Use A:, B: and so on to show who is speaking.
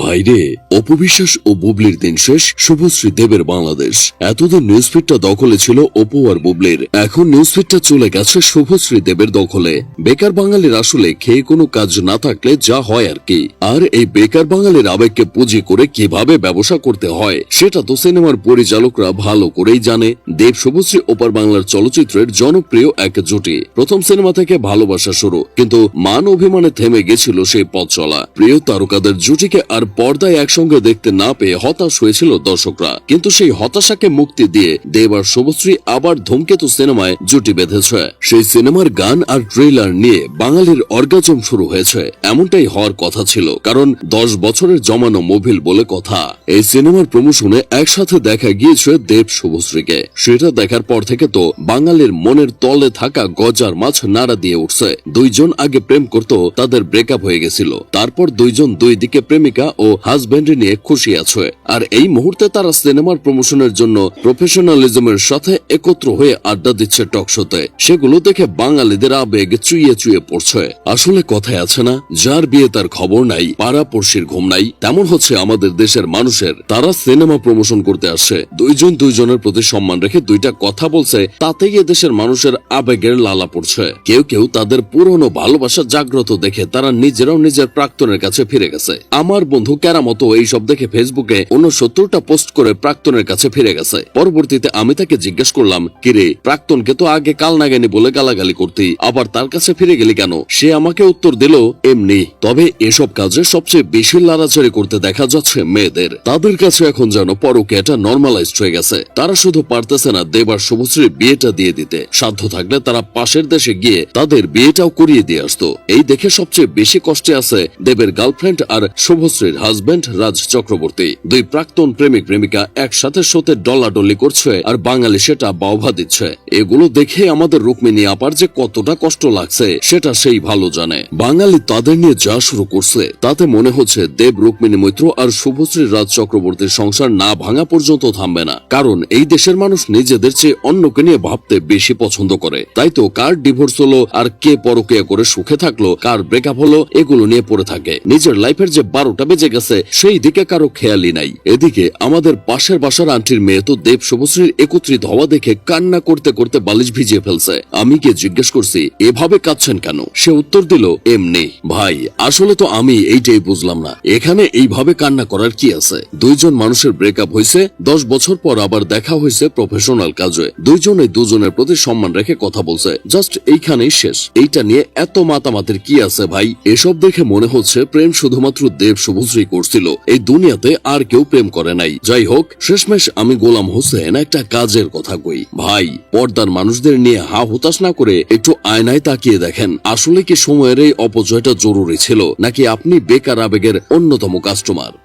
A: ভাইরে, অপবিশ্বাস ও বুবলির দিন শেষ। শুভশ্রী, দেবের বাংলাদেশ। এতদিন নিউজফিটটা দখলে ছিল অপু আর বুবলির। এখন নিউজফিটটা চলে গেছে শুভশ্রী, দেবের দখলে। বেকার বাঙালির আসলে খেয়ে কোনো কাজ না থাকলে যা হয় আর কি। আর এই বেকার বাঙালির আবেগকে পুঁজি করে কীভাবে ব্যবসা করতে হয়, সেটা তো সিনেমার পরিচালকরা ভালো করেই জানে। দেব শুভশ্রী, ওপার বাংলার চলচ্চিত্রের জনপ্রিয় এক জুটি। প্রথম সিনেমা থেকে ভালোবাসা শুরু, কিন্তু মান অভিমানে থেমে গেছিল সেই পথ চলা প্রিয় তারকাদের জুটিকে আর পর্দায় একসঙ্গে দেখতে না পেয়ে হতাশ হয়েছিল দর্শকরা। কিন্তু সেই হতাশাকে মুক্তি দিয়ে দেব আর শুভশ্রী আবার ধূমকেতু সিনেমায় জুটি বেঁধেছে। সেই সিনেমার গান আর ট্রেলার নিয়ে বাঙালির অর্গাজম শুরু হয়েছে। এমনটাই হওয়ার কথা ছিল, কারণ দশ বছরের জমানো মোবিল বলে কথা। এই সিনেমার প্রমোশনে একসাথে দেখা গিয়েছে দেব শুভশ্রীকে। সেটা দেখার পর থেকে তো বাঙালির মনের তলে থাকা গজার মাছ নাড়া দিয়ে উঠছে। দুইজন আগে প্রেম করত, তাদের ব্রেকআপ হয়ে গেছিল। তারপর দুইজন দুই দিকে প্রেমিকা ও হাজব্যান্ড নিয়ে খুশি আছে। আর এই মুহূর্তে তারা সিনেমার প্রমোশনের জন্য প্রফেশনালিজমের সাথে একত্র হয়ে আড্ডা দিচ্ছে টক শোতে সেগুলো দেখে বাঙালিদের আবেগ চুইয়ে চুইয়ে পড়ছে। আসলে কথায় আছে না, যার বিয়ে তার খবর নাই পাড়া পড়শির ঘুম নাই, তেমন হচ্ছে আমাদের দেশের মানুষের। তারা সিনেমা প্রমোশন করতে আসছে। দুইজন দুইজনের প্রতি সম্মান রেখে দুইটা কথা বলছে, তাতেই দেশের মানুষের আবেগের লালা পড়ছে। কেউ কেউ তাদের পুরনো ভালোবাসা জাগ্রত দেখে তারা নিজেরাও নিজের প্রাক্তনের কাছে ফিরে গেছে। আমার বন্ধু কেরামতো এইসব দেখে ফেসবুকে উনসত্তরটা পোস্ট করে প্রাক্তনের কাছে ফিরে গেছে। পরবর্তীতে আমি তাকে জিজ্ঞেস করলাম, কিরে, প্রাক্তনকে তো আগে কাল নাগানি বলে গালাগালি করতি, আবার তার কাছে ফিরে গেলি কেন? সে আমাকে উত্তর দিল, এমনি। তবে এসব কাজে সবচেয়ে বেশি লাড়াচাড়ি করতে দেখা যাচ্ছে মেয়েদের। তাদের কাছে এখন যেন পরকিয়াটা নর্মালাইজড হয়ে গেছে। তারা শুধু পারতেছে না দেবার শুভশ্রীর বিয়েটা দিয়ে দিতে। সাধ্য থাকলে তারা পাশের দেশে গিয়ে তাদের বিয়েটাও করিয়ে দিয়ে আসতো। এই দেখে সবচেয়ে বেশি কষ্টে আছে দেবের গার্লফ্রেন্ড আর শুভশ্রীর হাজবেন্ড রাজ চক্রবর্তী। দুই প্রাক্তন প্রেমিক প্রেমিকা একসাথে শোতে ডলাডলি করছে আর বাঙালি সেটা বাউভা দিচ্ছে। এগুলো দেখে আমাদের রুক্মিণী আপার যে কতটা কষ্ট লাগছে, সেটা সেই ভালো জানে। বাঙালি তাদের নিয়ে যা শুরু করছে, তাতে মনে হচ্ছে দেব, রুক্মিণী মৈত্র আর শুভশ্রী রাজ চক্রবর্তীর সংসার না ভাঙা পর্যন্ত থামবে না। কারণ এই দেশের মানুষ নিজেদের চেয়ে অন্যকে নিয়ে ভাবতে বেশি পছন্দ করে। তাই তো কার ডিভোর্স হলো আর কে পরকিয়া করে সুখে থাকল, কার ব্রেকআপ হলো, এগুলো নিয়ে পড়ে থাকে। নিজের লাইফের যে বারোটা বেজে গেছে, সেই দিকে কারও খেয়ালই নাই। এদিকে আমাদের পাশের বাসার আন্টির মেয়ে তো দেব শুভশ্রীর একত্রিত হওয়া দেখে কান্না করতে করতে বালিশ ভিজিয়ে ফেলছে। আমি কে জিজ্ঞেস করছি, এভাবে কাঁদছেন কেন? সে উত্তর দিল, এমনি। ভাই, আসলে তো আমি এইটাই বুঝলাম না, এখানে এইভাবে কান্না করার কি আছে? দুইজন মানুষের ব্রেকআপ হয়েছে দশ বছর পর আবার দেখা হয়েছে প্রফেশনাল কাজে। দুইজনে দুজনের প্রতি সম্মান রেখে কথা বলছে। জাস্ট এইখানেই শেষ। এইটা নিয়ে এত মাতামাতির কি আছে ভাই? এসব দেখে মনে হচ্ছে প্রেম শুধুমাত্র দেব শুভশ্রী করছিল। এই দুনিয়াতে আর কেউ প্রেম করে নাই। যাই হোক, শেষমেশ আমি গোলাম হোসেন একটা কাজের কথা কই। ভাই, পর্দার মানুষদের নিয়ে হা হতাশ না করে একটু আয়নায় তাকিয়ে দেখেন, আসলে কি সময়ের এই অপচয়টা জরুরি ছিল, নাকি আপনি বেকার আবেগের অন্যতম কাস্টমার